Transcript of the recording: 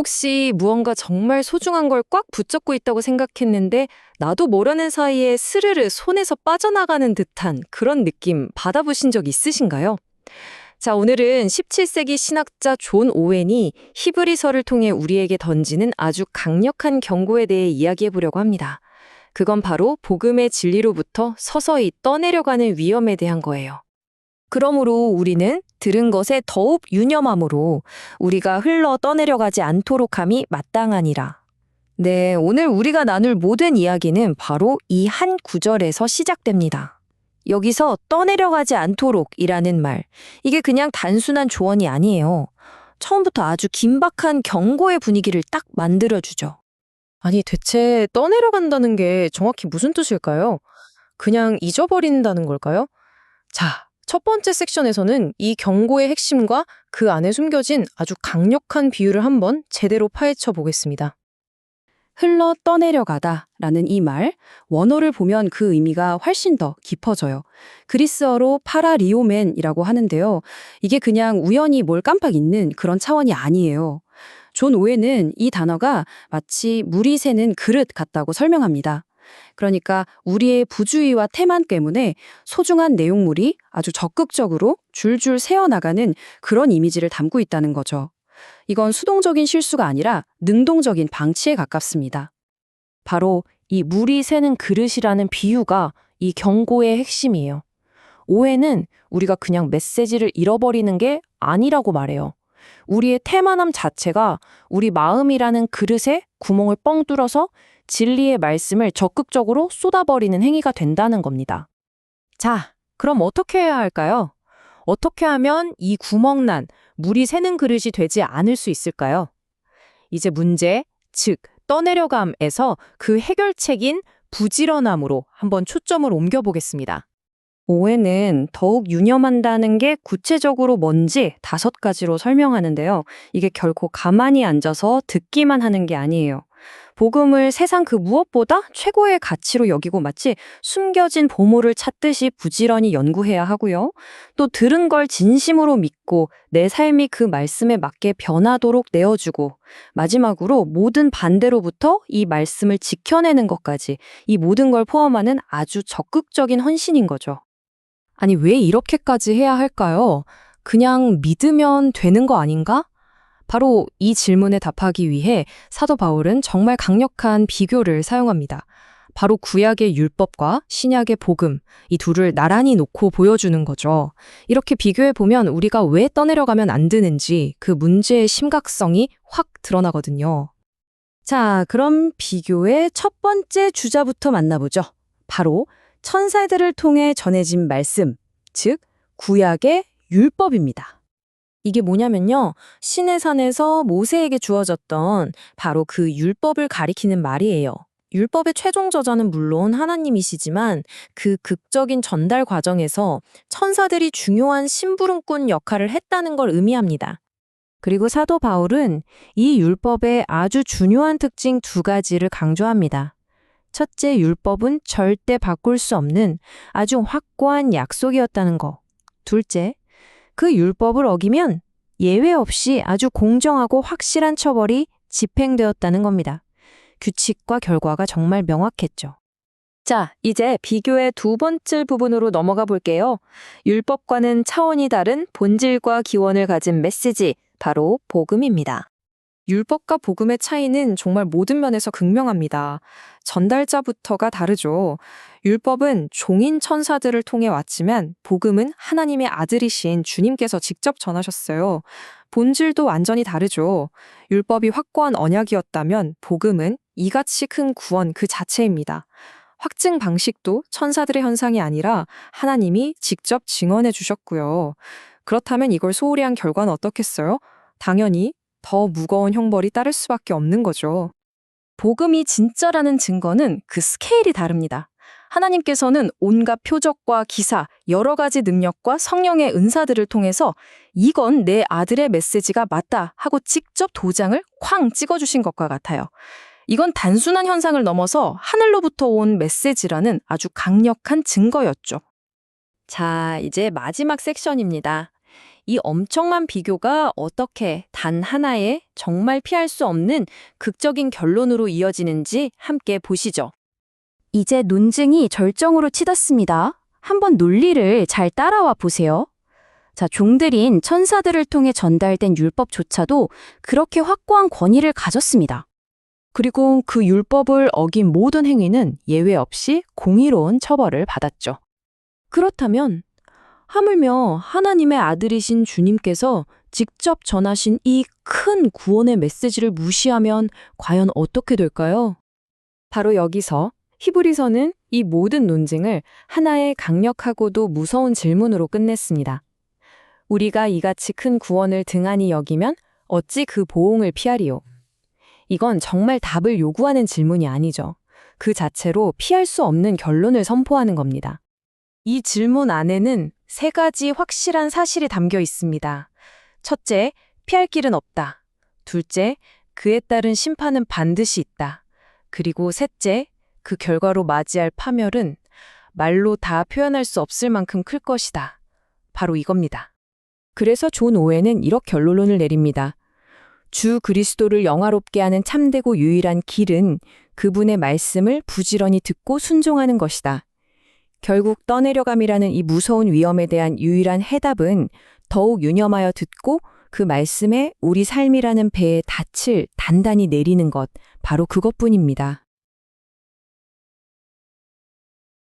혹시 무언가 정말 소중한 걸 꽉 붙잡고 있다고 생각했는데 나도 모르는 사이에 스르르 손에서 빠져나가는 듯한 그런 느낌 받아보신 적 있으신가요? 자, 오늘은 17세기 신학자 존 오웬이 히브리서를 통해 우리에게 던지는 아주 강력한 경고에 대해 이야기해 보려고 합니다. 그건 바로 복음의 진리로부터 서서히 떠내려가는 위험에 대한 거예요. 그러므로 우리는 들은 것에 더욱 유념함으로 우리가 흘러 떠내려가지 않도록 함이 마땅하니라. 네, 오늘 우리가 나눌 모든 이야기는 바로 이 한 구절에서 시작됩니다. 여기서 떠내려가지 않도록이라는 말, 이게 그냥 단순한 조언이 아니에요. 처음부터 아주 긴박한 경고의 분위기를 딱 만들어주죠. 아니, 대체 떠내려간다는 게 정확히 무슨 뜻일까요? 그냥 잊어버린다는 걸까요? 자, 첫 번째 섹션에서는 이 경고의 핵심과 그 안에 숨겨진 아주 강력한 비유를 한번 제대로 파헤쳐 보겠습니다. 흘러 떠내려가다 라는 이 말, 원어를 보면 그 의미가 훨씬 더 깊어져요. 그리스어로 파라리오멘이라고 하는데요. 이게 그냥 우연히 뭘 깜빡 잊는 그런 차원이 아니에요. 존 오웬은 이 단어가 마치 물이 새는 그릇 같다고 설명합니다. 그러니까 우리의 부주의와 태만 때문에 소중한 내용물이 아주 적극적으로 줄줄 새어나가는 그런 이미지를 담고 있다는 거죠. 이건 수동적인 실수가 아니라 능동적인 방치에 가깝습니다. 바로 이 물이 새는 그릇이라는 비유가 이 경고의 핵심이에요. 오해는 우리가 그냥 메시지를 잃어버리는 게 아니라고 말해요. 우리의 태만함 자체가 우리 마음이라는 그릇에 구멍을 뻥 뚫어서 진리의 말씀을 적극적으로 쏟아버리는 행위가 된다는 겁니다. 자, 그럼 어떻게 해야 할까요? 어떻게 하면 이 구멍난 물이 새는 그릇이 되지 않을 수 있을까요? 이제 문제, 즉 떠내려감에서 그 해결책인 부지런함으로 한번 초점을 옮겨보겠습니다. 오해는 더욱 유념한다는 게 구체적으로 뭔지 다섯 가지로 설명하는데요. 이게 결코 가만히 앉아서 듣기만 하는 게 아니에요. 복음을 세상 그 무엇보다 최고의 가치로 여기고 마치 숨겨진 보물을 찾듯이 부지런히 연구해야 하고요. 또 들은 걸 진심으로 믿고 내 삶이 그 말씀에 맞게 변하도록 내어주고 마지막으로 모든 반대로부터 이 말씀을 지켜내는 것까지 이 모든 걸 포함하는 아주 적극적인 헌신인 거죠. 아니, 왜 이렇게까지 해야 할까요? 그냥 믿으면 되는 거 아닌가? 바로 이 질문에 답하기 위해 사도 바울은 정말 강력한 비교를 사용합니다. 바로 구약의 율법과 신약의 복음, 이 둘을 나란히 놓고 보여주는 거죠. 이렇게 비교해 보면 우리가 왜 떠내려가면 안 되는지 그 문제의 심각성이 확 드러나거든요. 자, 그럼 비교의 첫 번째 주자부터 만나보죠. 바로 천사들을 통해 전해진 말씀, 즉 구약의 율법입니다. 이게 뭐냐면요. 신의 산에서 모세에게 주어졌던 바로 그 율법을 가리키는 말이에요. 율법의 최종 저자는 물론 하나님이시지만 그 극적인 전달 과정에서 천사들이 중요한 심부름꾼 역할을 했다는 걸 의미합니다. 그리고 사도 바울은 이 율법의 아주 중요한 특징 두 가지를 강조합니다. 첫째, 율법은 절대 바꿀 수 없는 아주 확고한 약속이었다는 거. 둘째, 그 율법을 어기면 예외 없이 아주 공정하고 확실한 처벌이 집행되었다는 겁니다. 규칙과 결과가 정말 명확했죠. 자, 이제 비교의 두 번째 부분으로 넘어가 볼게요. 율법과는 차원이 다른 본질과 기원을 가진 메시지, 바로 복음입니다. 율법과 복음의 차이는 정말 모든 면에서 극명합니다. 전달자부터가 다르죠. 율법은 종인 천사들을 통해 왔지만 복음은 하나님의 아들이신 주님께서 직접 전하셨어요. 본질도 완전히 다르죠. 율법이 확고한 언약이었다면 복음은 이같이 큰 구원 그 자체입니다. 확증 방식도 천사들의 현상이 아니라 하나님이 직접 증언해 주셨고요. 그렇다면 이걸 소홀히 한 결과는 어떻겠어요? 당연히 더 무거운 형벌이 따를 수밖에 없는 거죠. 복음이 진짜라는 증거는 그 스케일이 다릅니다. 하나님께서는 온갖 표적과 기사, 여러 가지 능력과 성령의 은사들을 통해서 이건 내 아들의 메시지가 맞다 하고 직접 도장을 쾅 찍어주신 것과 같아요. 이건 단순한 현상을 넘어서 하늘로부터 온 메시지라는 아주 강력한 증거였죠. 자, 이제 마지막 섹션입니다. 이 엄청난 비교가 어떻게 단 하나의 정말 피할 수 없는 극적인 결론으로 이어지는지 함께 보시죠. 이제 논증이 절정으로 치닫습니다. 한번 논리를 잘 따라와 보세요. 자, 종들인 천사들을 통해 전달된 율법조차도 그렇게 확고한 권위를 가졌습니다. 그리고 그 율법을 어긴 모든 행위는 예외 없이 공의로운 처벌을 받았죠. 그렇다면 하물며 하나님의 아들이신 주님께서 직접 전하신 이 큰 구원의 메시지를 무시하면 과연 어떻게 될까요? 바로 여기서 히브리서는 이 모든 논쟁을 하나의 강력하고도 무서운 질문으로 끝냈습니다. 우리가 이같이 큰 구원을 등한히 여기면 어찌 그 보응을 피하리요? 이건 정말 답을 요구하는 질문이 아니죠. 그 자체로 피할 수 없는 결론을 선포하는 겁니다. 이 질문 안에는 세 가지 확실한 사실이 담겨 있습니다. 첫째, 피할 길은 없다. 둘째, 그에 따른 심판은 반드시 있다. 그리고 셋째, 그 결과로 맞이할 파멸은 말로 다 표현할 수 없을 만큼 클 것이다. 바로 이겁니다. 그래서 존 오웬은 이렇게 결론을 내립니다. 주 그리스도를 영화롭게 하는 참되고 유일한 길은 그분의 말씀을 부지런히 듣고 순종하는 것이다. 결국 떠내려감이라는 이 무서운 위험에 대한 유일한 해답은 더욱 유념하여 듣고 그 말씀에 우리 삶이라는 배에 닻을 단단히 내리는 것, 바로 그것뿐입니다.